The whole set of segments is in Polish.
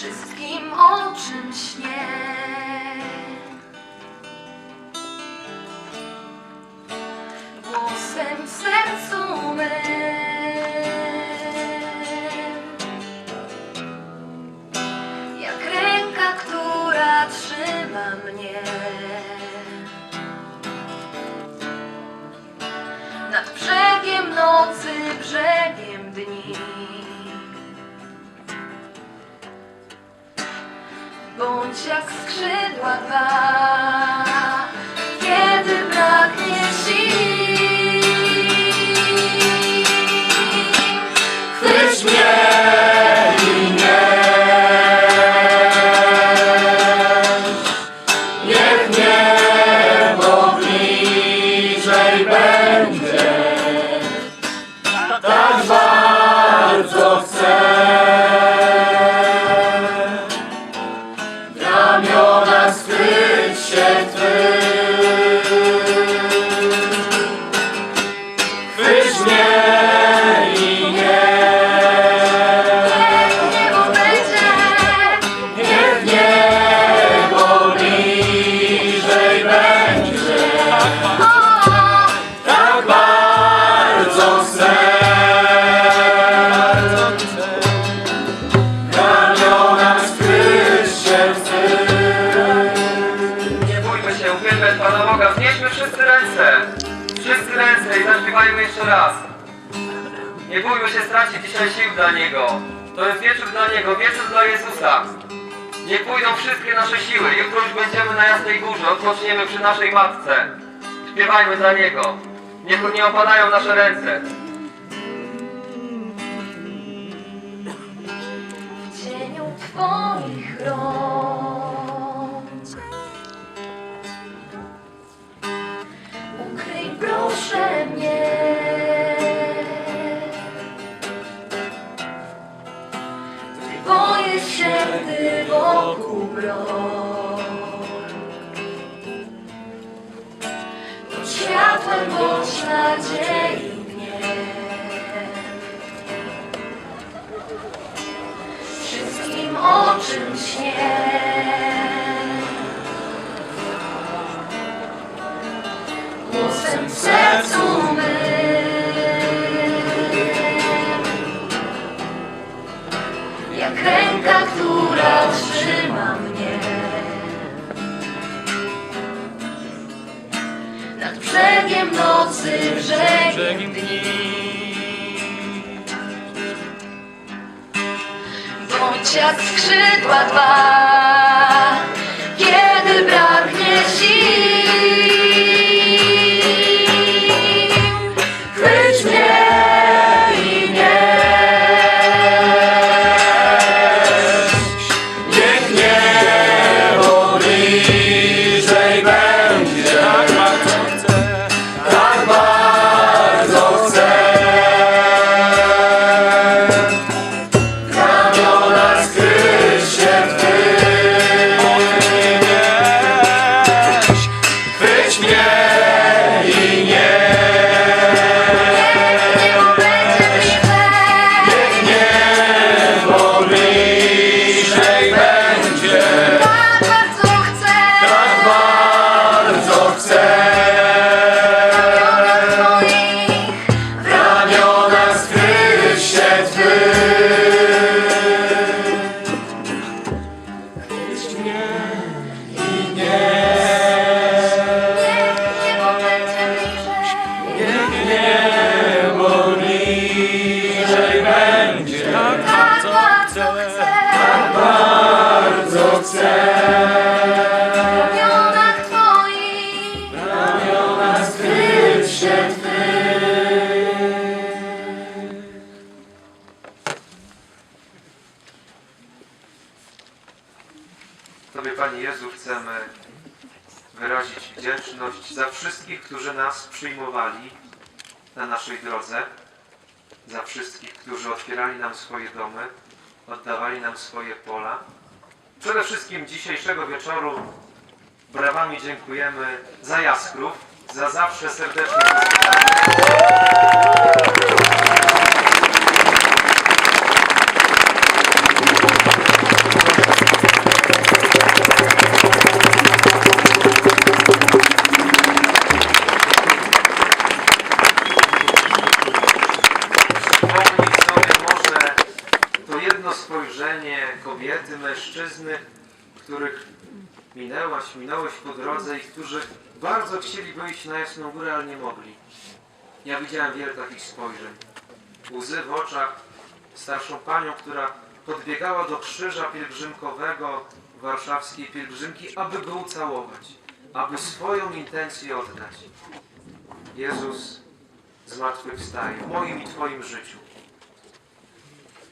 wszystkim o czym śnię. Jeszcze raz. Nie bójmy się stracić dzisiaj sił dla Niego. To jest wieczór dla Niego, wieczór dla Jezusa. Niech pójdą wszystkie nasze siły. Jutro już będziemy na Jasnej Górze, odpoczniemy przy naszej Matce. Śpiewajmy dla Niego. Niech nie opadają nasze ręce. w cieniu Twoich rąk. Się, gdy wokół mrok. Bądź światłem, bądź nadziei mnie. wszystkim o czym śnię. Głosem w sercu mym, która trzyma mnie. Nad brzegiem nocy, brzegiem dni. Bądź jak skrzydła dwa, wszystkich, którzy nas przyjmowali na naszej drodze, za wszystkich, którzy otwierali nam swoje domy, oddawali nam swoje pola. Przede wszystkim dzisiejszego wieczoru brawami dziękujemy za Jaskrów, za zawsze serdecznie wspieranie. Mężczyzny, których minęłaś, minąłeś po drodze i którzy bardzo chcieliby iść na Jasną Górę, ale nie mogli. Ja widziałem wiele takich spojrzeń. Łzy w oczach, starszą panią, która podbiegała do krzyża pielgrzymkowego warszawskiej pielgrzymki, aby go ucałować, aby swoją intencję oddać. Jezus zmartwychwstaje w moim i Twoim życiu.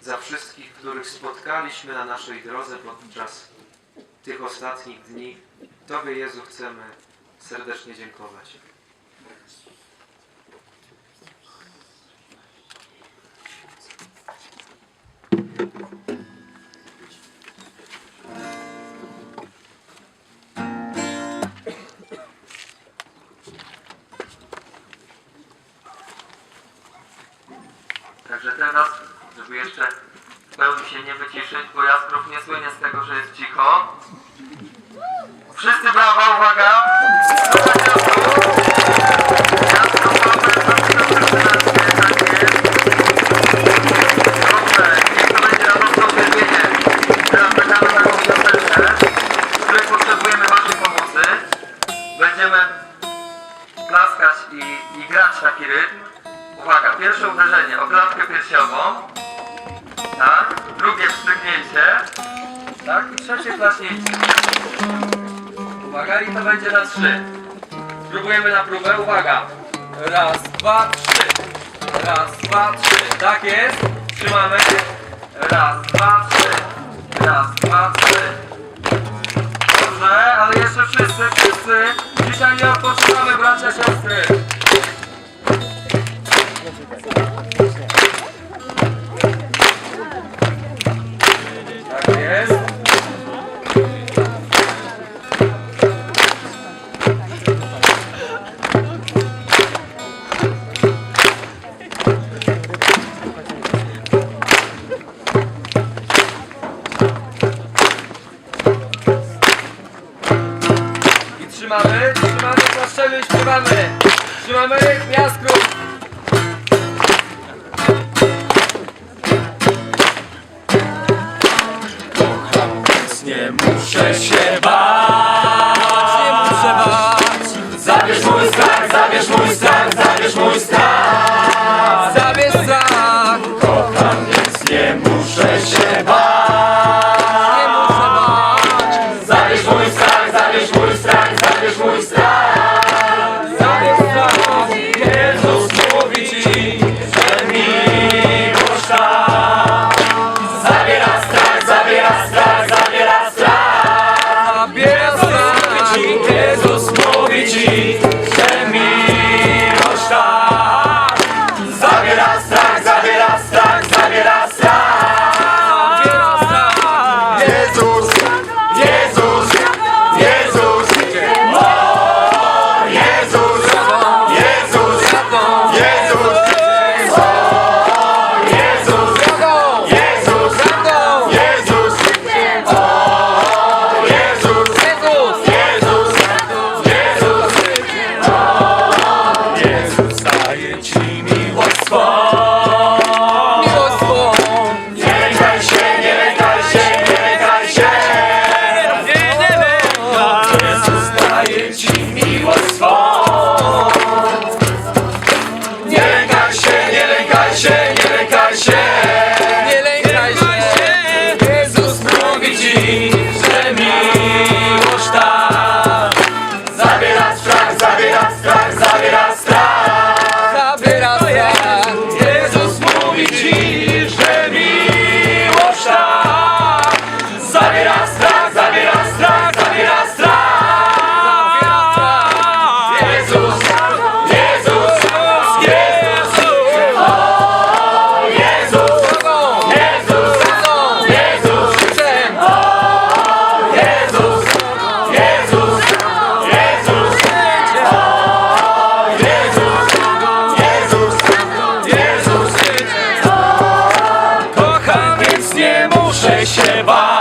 Za wszystkich, których spotkaliśmy na naszej drodze podczas tych ostatnich dni, Tobie Jezu chcemy serdecznie dziękować. Także żeby jeszcze w pełni się nie wyciszyć, bo Jaskrów nie słynie z tego, że jest cicho. Wszyscy brawa, uwaga! Jaskrów, Dobrze, Uwaga, i to będzie na trzy. Spróbujemy na próbę. Uwaga. Raz, dwa, trzy. Raz, dwa, trzy. Tak jest. Trzymamy. Raz, dwa, trzy. Raz, dwa, trzy. Dobrze, ale jeszcze wszyscy, wszyscy. Dzisiaj nie odpoczywamy, bracia, siostry. Trzymamy, trzymamy, klaszczemy i śpiewamy. Trzymamy rytm. Nie muszę się 谢写吧。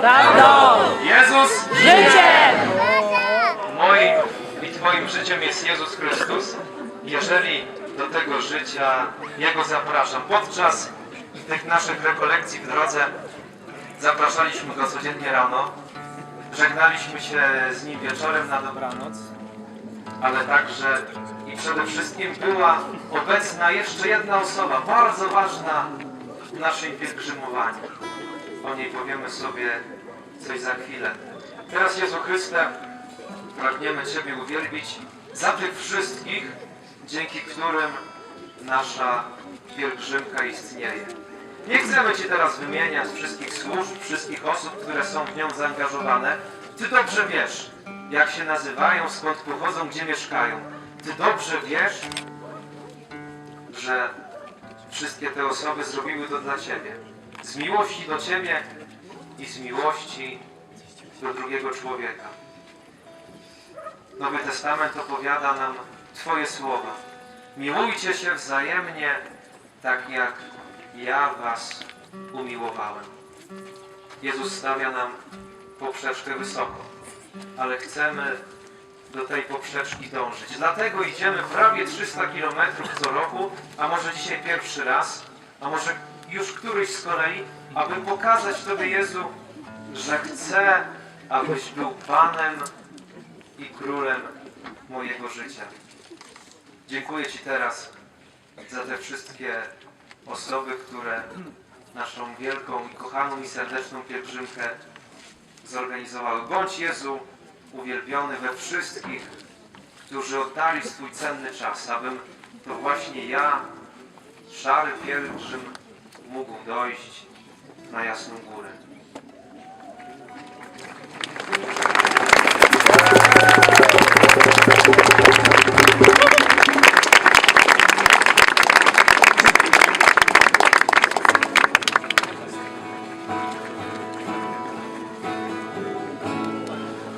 Prawdą! Jezus Życiem! Moim i Twoim życiem jest Jezus Chrystus. Jeżeli do tego życia Jego zapraszam. Podczas tych naszych rekolekcji w drodze zapraszaliśmy Go codziennie rano. Żegnaliśmy się z Nim wieczorem na dobranoc. Ale także i przede wszystkim była obecna jeszcze jedna osoba, bardzo ważna w naszym pielgrzymowaniu. O niej powiemy sobie coś za chwilę. Teraz Jezu Chryste, pragniemy Ciebie uwielbić za tych wszystkich, dzięki którym nasza pielgrzymka istnieje. Nie chcemy Ci teraz wymieniać wszystkich służb, wszystkich osób, które są w nią zaangażowane. Ty dobrze wiesz, jak się nazywają, skąd pochodzą, gdzie mieszkają. Ty dobrze wiesz, że wszystkie te osoby zrobiły to dla Ciebie. Z miłości do Ciebie i z miłości do drugiego człowieka. Nowy Testament opowiada nam Twoje słowa. Miłujcie się wzajemnie, tak jak ja Was umiłowałem. Jezus stawia nam poprzeczkę wysoko, ale chcemy do tej poprzeczki dążyć. Dlatego idziemy prawie 300 km co roku, a może dzisiaj pierwszy raz, a może już któryś z kolei, aby pokazać Tobie, Jezu, że chcę, abyś był Panem i Królem mojego życia. Dziękuję Ci teraz za te wszystkie osoby, które naszą wielką i kochaną i serdeczną pielgrzymkę zorganizowały. Bądź Jezu uwielbiony we wszystkich, którzy oddali swój cenny czas, abym to właśnie ja, szary pielgrzym, mógł dojść na Jasną Górę.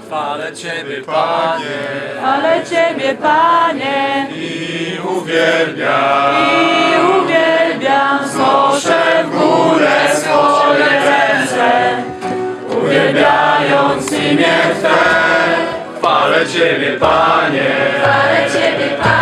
Chwalę Ciebie, Panie, Ale Ciebie, Panie, i uwielbiam. i uwielbiam, znoszę w górę swoje ręce, uwielbiając imię Twe. Chwalę Ciebie, Panie, Ale Ciebie, Panie,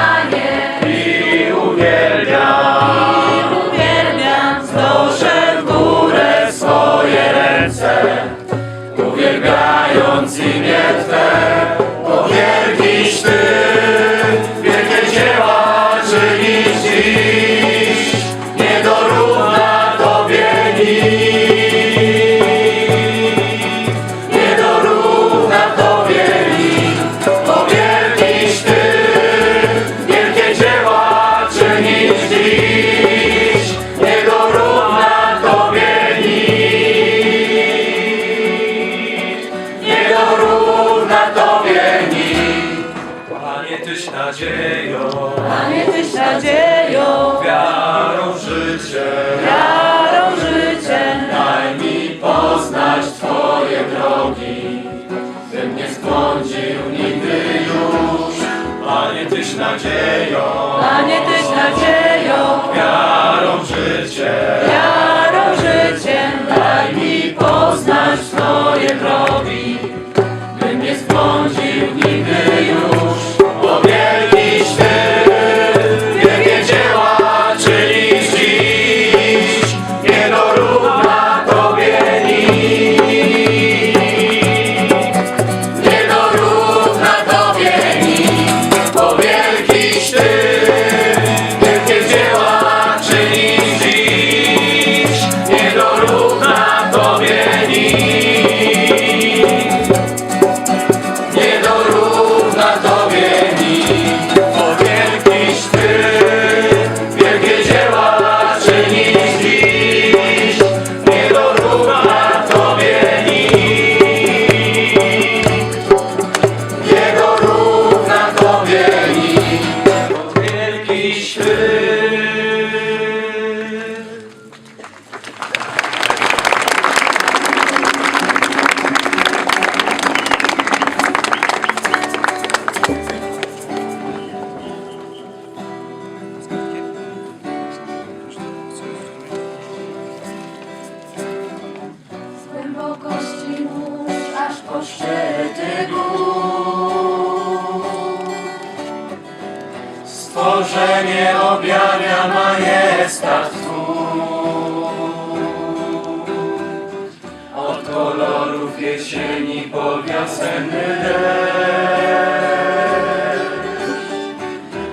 z głębokości szczyty gór. Stworzenie objawia majestat Twój. Od kolorów jesieni po wiosenny deszcz.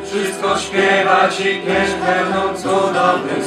Wszystko śpiewa Ci pieśń pełną cudownych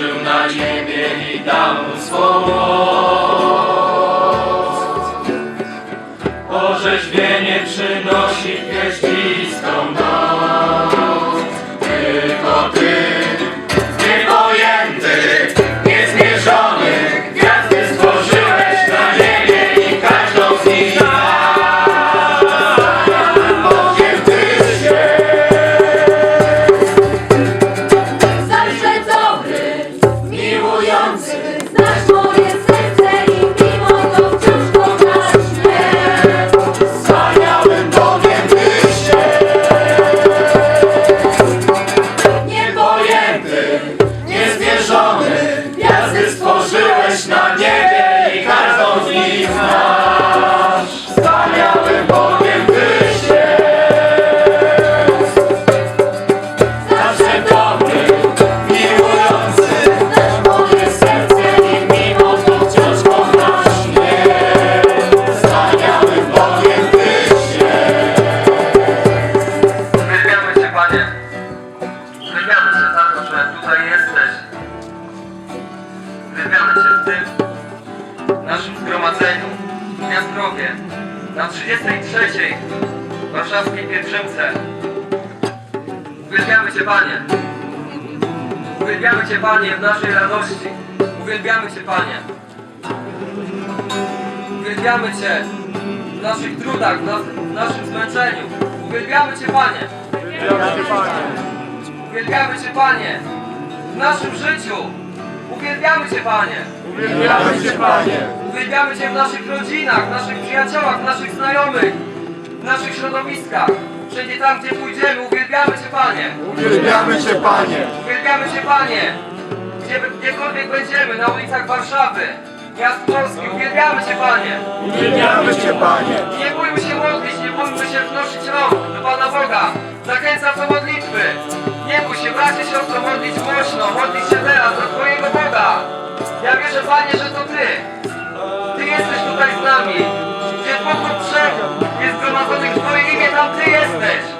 stworzył na niebie i dał mu swą. 23 warszawskiej pielgrzymce. Uwielbiamy Cię, Panie. Uwielbiamy Cię, Panie, w naszej radości. Uwielbiamy Cię, Panie. Uwielbiamy Cię w naszych trudach, w naszym zmęczeniu. Uwielbiamy Cię, Panie. Uwielbiamy Cię, Panie. Uwielbiamy Cię, Panie. W naszym życiu. Uwielbiamy Cię, Panie. Uwielbiamy Cię, Panie. Uwielbiamy Cię w naszych rodzinach, w naszych przyjaciołach, w naszych znajomych, w naszych środowiskach. Wszędzie tam, gdzie pójdziemy, uwielbiamy Cię, Panie. Uwielbiamy Cię, Panie. Uwielbiamy Cię, Panie. Gdzie, gdziekolwiek będziemy, na ulicach Warszawy, miast Polski, uwielbiamy Cię, Panie. Uwielbiamy Cię, Panie. Nie bójmy się modlić, nie bójmy się wnosić rąk do Pana Boga. Zachęcam do modlitwy. Nie bój się, bracie, siostro, modlić głośno, modlić się ja wierzę, Panie, że to Ty. Ty jesteś tutaj z nami. Gdzie pokój trzech jest zgromadzony w Twoje imię, tam Ty jesteś.